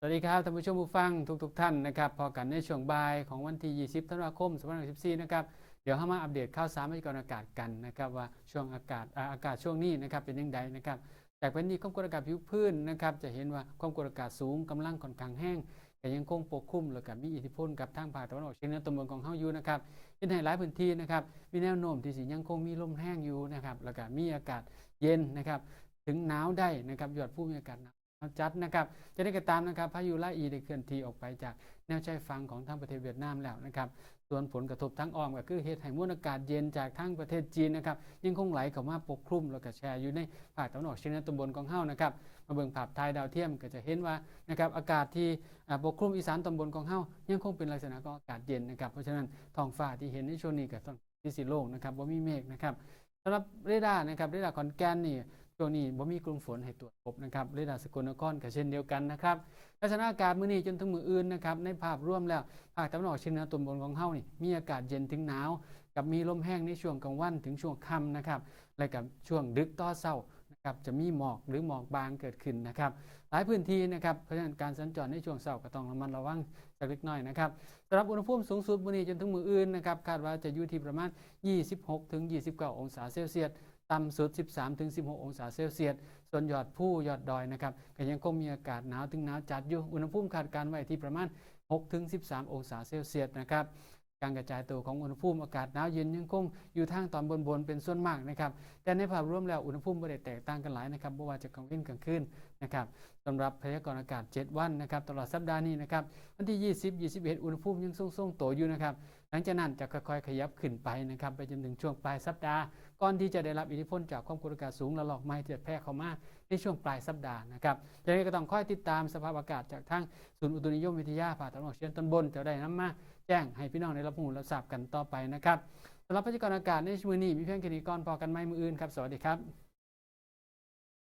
สวัสดีครับท่านผู้ชมผู้ฟังทุกๆทท่านนะครับพอกันในช่วงบ่ายของวันที่ 20 ธันวาคม 2014 นะครับเดี๋ยวเข้ามาอัปเดตข่าวสารพยากรณ์อากาศกันนะครับว่าช่วงอากาศอากาศช่วงนี้นะครับเป็นยังไงนะครับจากเป็นนี้ความกดอากาศผิวพื้นนะครับจะเห็นว่าความกดอากาศสูงกำลังค่อนข้างแห้งแต่ยังคงปกคลุมแล้วก็มีอิทธิพลกับทางภาคตะวันออกเฉียงเหนือตอนบนของเฮาอยู่นะครับเห็นในหลายพื้นที่นะครับมีแนวโน้มที่สิยังคงมีลมแห้งอยู่นะครับแล้วก็มีอากาศเย็นนะครับถึงหนาวได้นะครับยอดผู้มีอากาศหนาว จัดนะครับ จะได้กระตามนะครับพายุไล่อีได้เคลื่อนที่ออกไปจากแนวชายฝั่งของทางประเทศเวียดนามแล้วนะครับ ส่วนผลกระทบทั้งอ้อมก็คือเหตุให้มวลอากาศเย็นจากทางประเทศจีนนะครับยังคงไหลเข้ามาปกคลุมแล้วก็แชร์อยู่ในภาคตะวันออกเฉียงเหนือตอนบนของเฮานะครับมาเบิ่งภาพถ่ายดาวเทียมก็จะเห็นว่านะครับอากาศที่ปกคลุมอีสานตอนบนของเฮายังคงเป็นลักษณะของอากาศเย็นนะครับเพราะฉะนั้นท้องฟ้าที่เห็นในช่วงนี้ก็ต้องที่สีโล่งนะครับว่ามีเมฆนะครับสำหรับเรดาร์นะครับเรดาร์ขอนแก่นนี่ ช่วงนี้บ่มีกลุ่มฝนให้ตรวจพบนะครับเรดาร์สกลนครก็เช่นเดียวกันนะครับลักษณะอากาศมื้อนี้จนถึงมื้ออื่นนะครับในภาพรวมแล้วภาคตะวันออกเฉียงเหนือตอนบนของเฮานี่มีอากาศเย็นถึงหนาว กับมีลมแห้งในช่วงกลางวันถึงช่วงค่ำนะครับและกับช่วงดึกต่อเช้านะครับจะมีหมอกหรือหมอกบางเกิดขึ้นนะครับหลายพื้นที่นะครับเพราะฉะนั้นการสัญจรในช่วงเช้าก็ต้องระมัดระวังสักเล็กน้อยนะครับสำหรับอุณหภูมิสูงสุดมื้อนี้จนถึงมื้ออื่นนะครับคาดว่าจะอยู่ที่ประมาณ 26-29 องศาเซลเซียส ต่ำสุด 13-16 องศาเซลเซียส ส่วนยอดผู้ยอดดอยนะครับก็ยังคงมีอากาศหนาวถึงหนาวจัดอยู่ อุณหภูมิคาดการไว้ที่ประมาณ 6-13 องศาเซลเซียสนะครับ การกระจายตัวของอุณหภูมิอากาศหนาวเย็นยังคงอยู่ทางตอนบนๆเป็นส่วนมากนะครับ แต่ในภาพรวมแล้วอุณหภูมิไม่ได้แตกต่างกันหลายนะครับไม่ว่าจะกลางวันกลางคืน นะครับสำหรับพยากรณ์อากาศ 7 วันนะครับตลอดสัปดาห์นี้นะครับวันที่ 20 21 อุณหภูมิยังทรงๆโตอยู่นะครับหลังจากนั้นจะค่อยๆขยับขึ้นไปนะครับไปจนถึงช่วงปลายสัปดาห์ก่อนที่จะได้รับอิทธิพลจากความกดอากาศสูงระลอกใหม่ที่จะแพร่เข้ามาในช่วงปลายสัปดาห์นะครับยังไงก็ต้องคอยติดตามสภาพอากาศจากทางศูนย์อุตุนิยมวิทยาภาคตะวันออกเฉียงตอนบนจะได้นำมาแจ้งให้พี่น้องได้รับรู้รับทราบกันต่อไปนะครับสำหรับพยากรณ์อากาศในช่วงนี้มีเพียงแค่นี้ก่อนพอกันไม่มืออื่นครับสวัสดีครับ